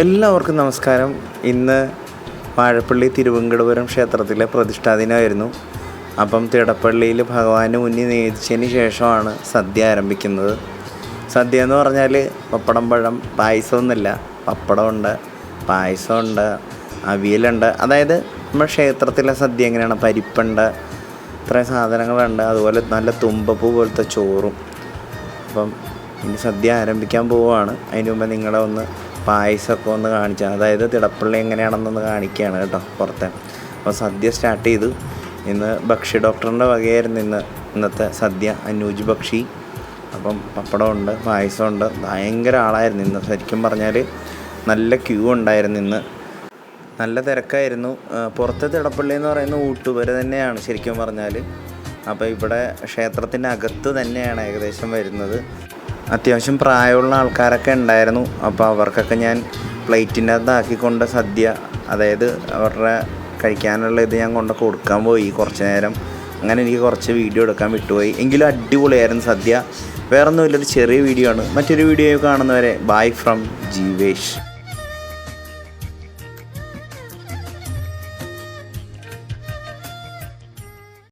എല്ലാവർക്കും നമസ്കാരം. ഇന്ന് വാഴപ്പള്ളി തിരുവങ്കടപുരം ക്ഷേത്രത്തിലെ പ്രതിഷ്ഠാ ദിനമായിരുന്നു. അപ്പം തിടപ്പള്ളിയിൽ ഭഗവാന് മുന്നിൽ നേദിച്ചതിന് ശേഷമാണ് സദ്യ ആരംഭിക്കുന്നത്. സദ്യ എന്ന് പറഞ്ഞാൽ പപ്പടം പഴം പായസമൊന്നുമില്ല പപ്പടമുണ്ട് പായസമുണ്ട് അവിയലുണ്ട്. അതായത് നമ്മുടെ ക്ഷേത്രത്തിലെ സദ്യ എങ്ങനെയാണ്? പരിപ്പുണ്ട് ഇത്രയും സാധനങ്ങളുണ്ട്. അതുപോലെ നല്ല തുമ്പപ്പൂ പോലത്തെ ചോറും. അപ്പം ഇനി സദ്യ ആരംഭിക്കാൻ പോവുകയാണ്. അതിന് മുമ്പ് നിങ്ങളെ ഒന്ന് പായസമൊക്കെ ഒന്ന് കാണിച്ചാൽ അതായത് തിടപ്പള്ളി എങ്ങനെയാണെന്നൊന്ന് കാണിക്കുകയാണ് കേട്ടോ പുറത്തെ. അപ്പോൾ സദ്യ സ്റ്റാർട്ട് ചെയ്തു. ഇന്ന് ഭക്ഷ്യ ഡോക്ടറിന്റെ വകയായിരുന്നു ഇന്ന്. ഇന്നത്തെ സദ്യ അനൂജ് ഭക്ഷി. അപ്പം പപ്പടമുണ്ട് പായസമുണ്ട്. ഭയങ്കര ആളായിരുന്നു ഇന്ന്. ശരിക്കും പറഞ്ഞാൽ നല്ല ക്യൂ ഉണ്ടായിരുന്നു ഇന്ന്. നല്ല തിരക്കായിരുന്നു. പുറത്തെ തിടപ്പള്ളി എന്ന് പറയുന്ന ഊട്ടുപുര തന്നെയാണ് ശരിക്കും പറഞ്ഞാൽ അപ്പോൾ ഇവിടെ ക്ഷേത്രത്തിന്റെ അകത്ത് തന്നെയാണ് ഏകദേശം വരുന്നത്. അത്യാവശ്യം പ്രായമുള്ള ആൾക്കാരൊക്കെ ഉണ്ടായിരുന്നു. അപ്പോൾ അവർക്കൊക്കെ ഞാൻ പ്ലേറ്റിന്റെ അകത്താക്കിക്കൊണ്ട് സദ്യ അതായത് അവരുടെ കഴിക്കാനുള്ള ഇത് ഞാൻ കൊണ്ട് കൊടുക്കാൻ പോയി കുറച്ച് നേരം. അങ്ങനെ എനിക്ക് കുറച്ച് വീഡിയോ എടുക്കാൻ വിട്ടുപോയി. എങ്കിലും അടിപൊളിയായിരുന്നു സദ്യ. വേറൊന്നുമില്ല ഒരു ചെറിയ വീഡിയോ ആണ്. മറ്റൊരു വീഡിയോ കാണുന്നവരെ ബൈ ഫ്രം ജീവേഷ്.